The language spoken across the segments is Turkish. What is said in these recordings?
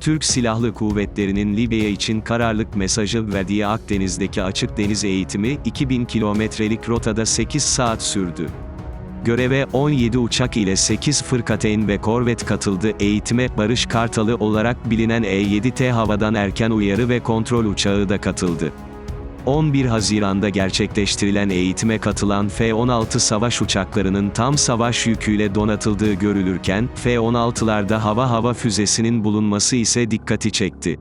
Türk Silahlı Kuvvetleri'nin Libya için kararlılık mesajı verdiği Akdeniz'deki açık deniz eğitimi 2000 kilometrelik rotada 8 saat sürdü. Göreve 17 uçak ile 8 fırkateyn ve korvet katıldı. Eğitime Barış Kartalı olarak bilinen E-7T havadan erken uyarı ve kontrol uçağı da katıldı. 11 Haziran'da gerçekleştirilen eğitime katılan F-16 savaş uçaklarının tam savaş yüküyle donatıldığı görülürken, F-16'larda hava-hava füzesinin bulunması ise dikkati çekti.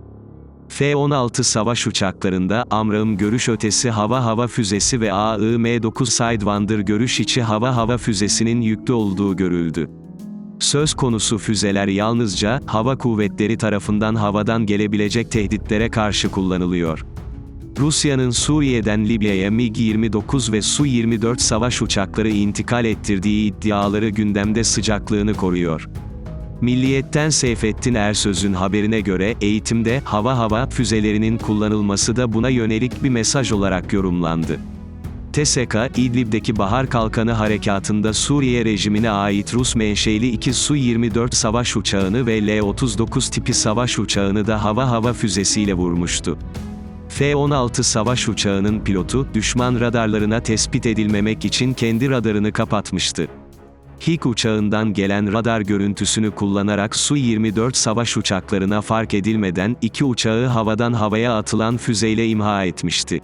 F-16 savaş uçaklarında Amrağım görüş ötesi hava-hava füzesi ve AIM-9 Sidewinder görüş içi hava-hava füzesinin yüklü olduğu görüldü. Söz konusu füzeler yalnızca, hava kuvvetleri tarafından havadan gelebilecek tehditlere karşı kullanılıyor. Rusya'nın Suriye'den Libya'ya MiG-29 ve Su-24 savaş uçakları intikal ettirdiği iddiaları gündemde sıcaklığını koruyor. Milliyetten Seyfettin Ersöz'ün haberine göre, eğitimde, hava-hava füzelerinin kullanılması da buna yönelik bir mesaj olarak yorumlandı. TSK, İdlib'deki Bahar Kalkanı Harekatı'nda Suriye rejimine ait Rus menşeli iki Su-24 savaş uçağını ve L-39 tipi savaş uçağını da hava-hava füzesiyle vurmuştu. F-16 savaş uçağının pilotu, düşman radarlarına tespit edilmemek için kendi radarını kapatmıştı. HİK uçağından gelen radar görüntüsünü kullanarak Su-24 savaş uçaklarına fark edilmeden iki uçağı havadan havaya atılan füzeyle imha etmişti.